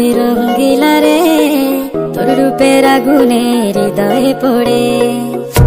তুই রঙ্গিলা রে তোর রূপের আগুনে হৃদয়ে পড়ে।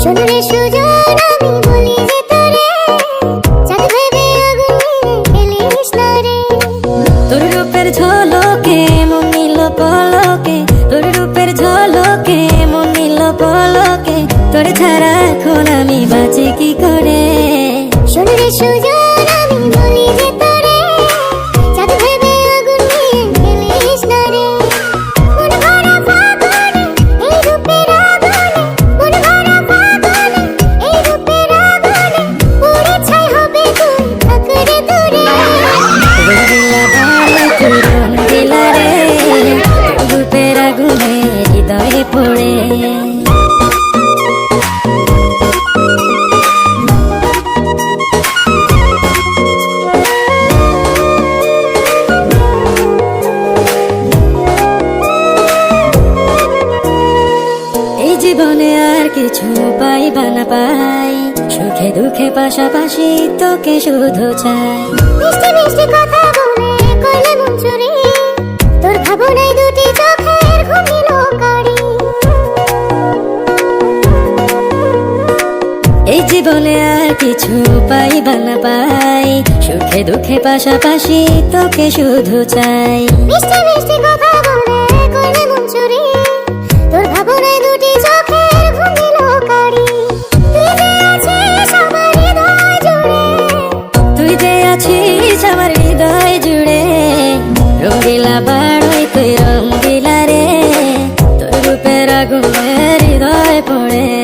সোনারে সুজন আমি বলি যে তোরে চাঁদ ভেবে রে। তোর রূপের ঝলকে মন নিল পলকে তোর রূপের ঝলকে মন নিল পলকে তোর ছাড়া এখন আমি বাঁচি কি করে? সোনারে সুজন আমি বলি রং দিলা রে রূপের আগুনে জীবনে আর কিছু পাইবা না পাই। সুখে দুঃখে পাশাপাশি তোকে শুধু চাই। মিষ্টি মিষ্টি কথা বলে জীবনে আর কিছু পাইবা না পাই। সুখে দুঃখে পাশাপাশি তোকে শুধু চাই। মিষ্টি মিষ্টি কথা বলে কইলে মন চুরি। তোর ভাবনায় দুটি চোখের ঘুমিল কারি তুই যে আছিস আমার হৃদয় জুড়ে। রঙ্গিলা বাড়ই তুই রঙ্গিলা রে। তোর রূপের আগুনে হৃদয় পড়ে।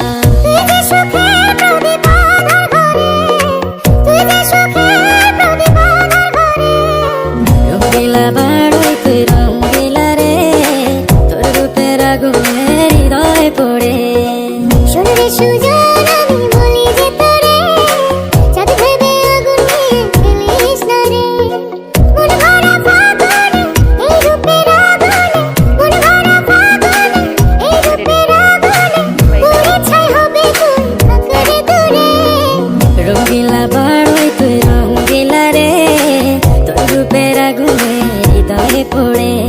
রঙ্গিলা বাড়ই রঙ্গিলা রে। তোর রূপের আগুনে হৃদয় পড়ে। শুনলে সুজন তুই